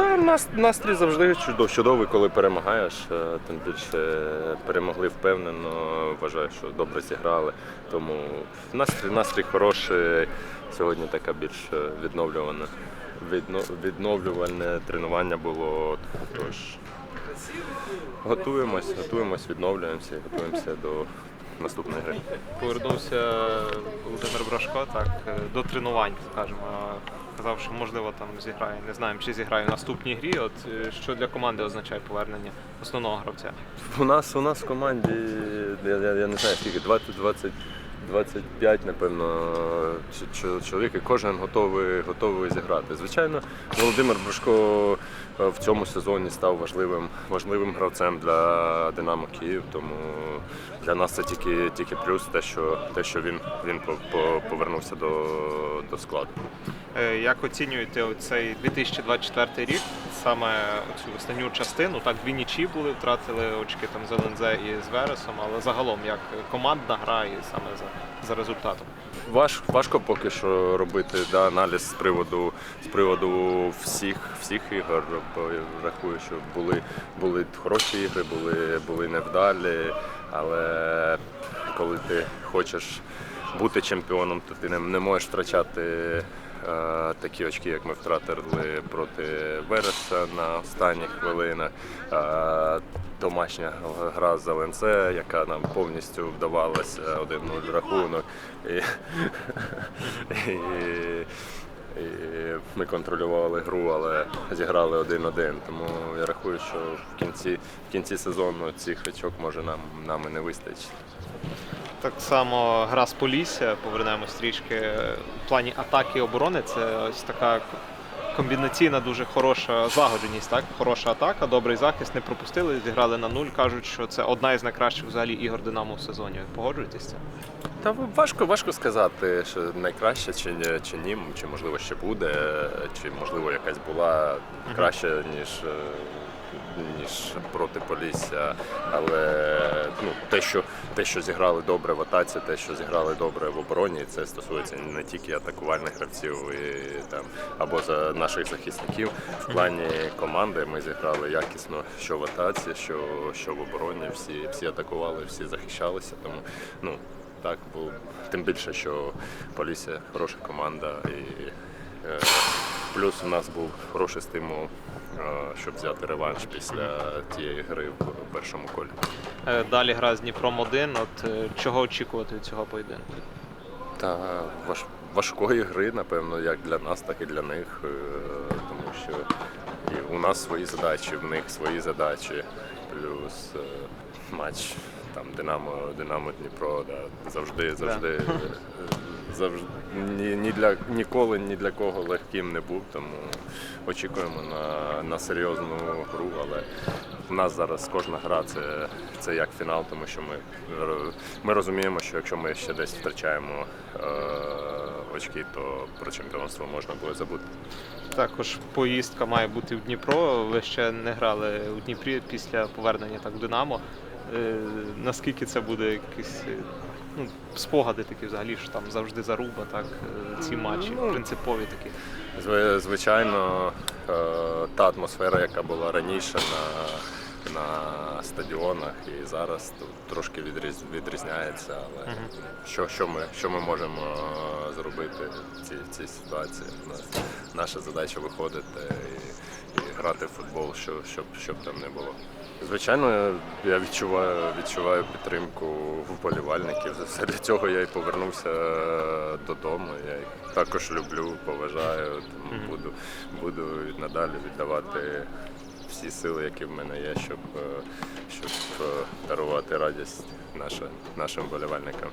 Та нас, настрій завжди чудов, чудовий, коли перемагаєш. Е, Тим більше перемогли впевнено. Вважаю, що добре зіграли. Тому настрій, настрій хороший. Сьогодні така більш е, відновлювана. Відновлювальне тренування було. Тож готуємось, готуємось, відновлюємося готуємося до наступної гри. Повернувся Володимир Брашко так, е, до тренувань, скажімо. Казав, що можливо там зіграє. Не знаємо, чи зіграє в наступній грі. От е, що для команди означає повернення основного гравця. У нас у нас в команді, я, я, я не знаю скільки, 20, 20, 25, напевно, чоловік, і кожен готовий, готовий зіграти. Звичайно, Володимир Брашко е, в цьому сезоні став важливим, важливим гравцем для Динамо Київ, тому для нас це тільки, тільки плюс, те, що, те, що він, він по- по- повернувся до, до складу. Е, Як оцінюєте цей 2024 рік, саме цю останню частину? Так, дві нічі були, втратили очки там з і з Вересом, але загалом як командна гра і саме за, за результатом. Важ, важко поки що робити да, аналіз з приводу з приводу всіх всіх ігор. Бо я рахую, що були, були хороші ігри, були, були невдалі, але коли ти хочеш бути чемпіоном, то ти не, не можеш втрачати е, такі очки, як ми втратили проти Вереса на останніх хвилинах. Е, домашня гра з ЛНЦ, яка нам повністю вдавалася 1-0 рахунок. І, і, і ми контролювали гру, але зіграли 1-1. Тому я рахую, що в кінці, в кінці сезону цих очок може нам, нам і не вистачить. Так само гра з Полісся, повернемось трішки. В плані атаки і оборони це ось така комбінаційна, дуже хороша злагодженість, так? Хороша атака, добрий захист, не пропустили, зіграли на нуль. Кажуть, що це одна із найкращих взагалі ігор Динамо в сезоні. Погоджуєтесь з? Та важко, важко сказати, що найкраще чи, ні- чи ні, чи можливо ще буде, чи можливо якась була краще, ніж. е, Ніж проти Полісся, але ну те, що те, що зіграли добре в атаці, те, що зіграли добре в обороні, це стосується не тільки атакувальних гравців і там або за наших захисників. В плані команди ми зіграли якісно, що в атаці, що, що в обороні. Всі, всі атакували, всі захищалися. Тому ну так, бо тим більше, що Полісся хороша команда, і е, плюс у нас був хороший стимул, е, щоб взяти реванш після тієї гри в першому колі. Е, Далі гра з Дніпром 1. От е, чого очікувати від цього поєдинку? Та важ, важкої гри, напевно, як для нас, так і для них, е, тому що і у нас свої задачі, в них свої задачі, плюс е, матч там Динамо, Динамо Дніпро, да, завжди, завжди, е, завжди ні, ні для ніколи ні для кого легким не був, тому очікуємо на, на серйозну гру, але у нас зараз кожна гра це, це як фінал, тому що ми, ми розуміємо, що якщо ми ще десь втрачаємо е, очки, то про чемпіонство можна буде забути. Також поїздка має бути в Дніпро. Ви ще не грали у Дніпрі після повернення так в Динамо. Е, наскільки це буде якісь е, ну, спогади такі взагалі, що там завжди заруба, так, е, ці матчі, Ну, принципові такі. Звичайно, е, та атмосфера, яка була раніше на, на стадіонах і зараз тут трошки відріз, відрізняється. Але що, що, ми, що ми можемо е, зробити в цій, цій ситуації? У нас, наша задача виходити і грати в футбол, що, щоб, щоб там не було. Звичайно, я відчуваю, відчуваю підтримку вболівальників. Все для цього я і повернувся е, додому. Я їх також люблю, поважаю. Тому буду, буду надалі віддавати всі сили, які в мене є, щоб, е, щоб е, дарувати радість наша- нашим вболівальникам.